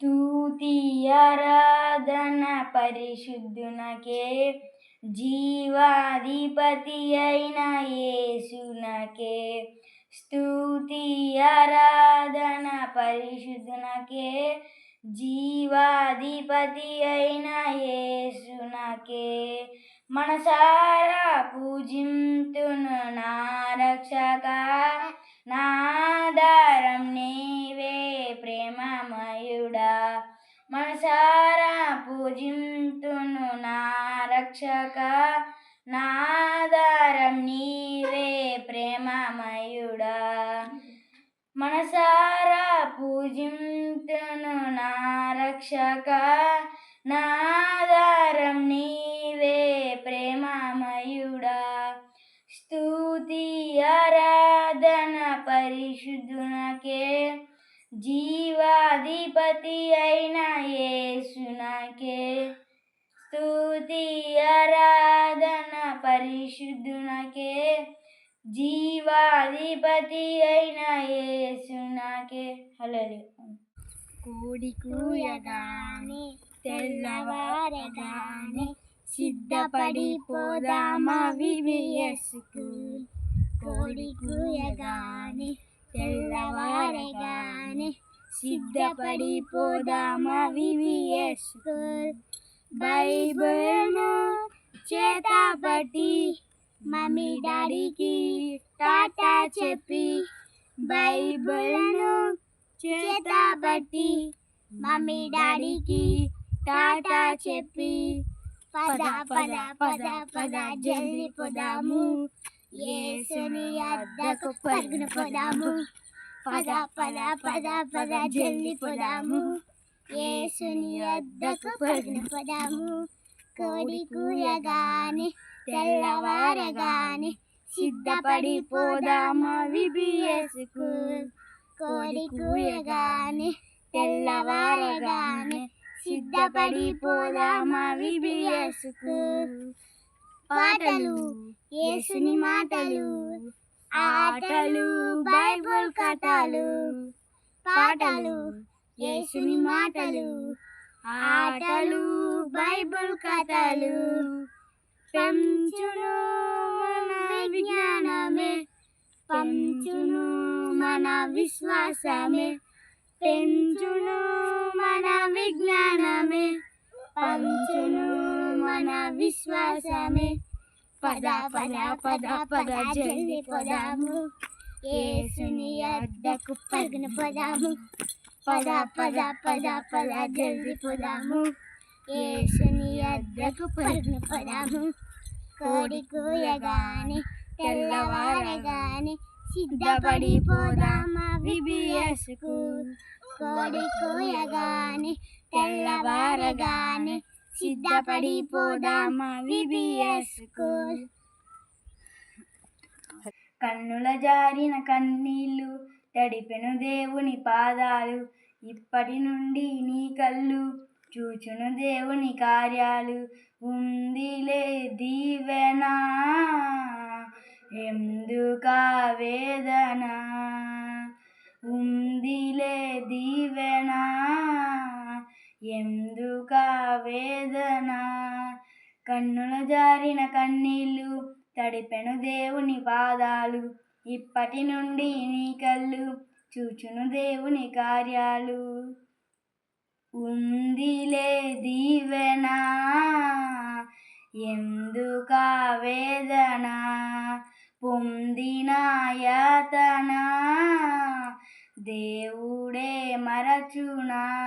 స్థూతి ఆరాధన పరిశుద్ధునకే జీవాధిపతి అయిన యేసునకే. స్థూతి ఆరాధన పరిశుద్ధునకే జీవాధిపతి అయిన యేసునకే. మనసారా పూజింతును నా రక్షక నాదారం నీవే పూజింతును నా రక్షక నాదారం నీవే ప్రేమమయుడా. మనసారా పూజింతును నా రక్షక నాదారం నీవే ప్రేమమయుడా. స్తుతి ఆరాధన పరిశుద్ధునకే అధిపతి అయిన యేసునకే స్తుతి ఆరాధన పరిశుద్ధునకే. జీవాధిపతి అయిన యేసునకే హలో కోడి కూయగాని తెల్లవారగానే సిద్ధపడి పోదామా వివిఎస్కు కోడి కూయగానే తెల్లవారగానే సిద్ధపడిపోదామా పోదామా బైబిల్ను చేతబట్టి మమ్మీ డాడీకి టాటా చెప్పి బైబిల్ను చేతబట్టి మమ్మీ డాడీకి టాటా చెప్పి పద పద పద పద జల్లి పోదాము. ఏసుని అద్దకు పరుగున పోదాము. పద పద పద పద జల్లి పోదాము. యేసుని అద్దకు పడిన పదాము. కోడి కూయగానే తెల్లవారగానే సిద్ధపడి పోదామా విబిఎస్కు. కోడి కూయగానే తెల్లవారగానే సిద్ధపడి పోదామా విబిఎస్కు. పాటలు యేసుని మాటలు ఆటలు బైబుల్ కథలు పాటలు యేసుని మాటలు ఆటలు బైబుల్ కథలు. పెంచును మన విజ్ఞానమే పంచును మన విశ్వాసమే పెంచును మన విజ్ఞానమే పంచును మన విశ్వాసమే. పద పద పద పద జల్ది పోదాము. ఏసుని అడ్డకు పగిన పోదాము. పద పద పద పద జల్లి పోదాము. ఏసుని అడ్డకు పగిన పోదాము. కోడి కూయగాని తెల్లవారగాని సిద్ధపడి పోదామా విబిఎస్కు కోడి కూయగాని తెల్లవారగాని సిద్ధపడి పోదామా విబిఎస్కు కన్నుల జారిన కన్నీళ్ళు తడిపెను దేవుని పాదాలు ఇప్పటి నుండి నీ కళ్ళు చూచును దేవుని కార్యాలు. ఉందిలే దీవెనా ఎందుకా వేదన? ఉందిలే దీవెనా ఎం వేదన. కన్నుల జారిన కన్నీళ్ళు తడిపెను దేవుని పాదాలు ఇప్పటి నుండి నీ కళ్ళు చూచును దేవుని కార్యాలు. ఉందిలే దీవెనా ఎందుకా వేదన? పొందిన యాతన దేవుడే మరచునా?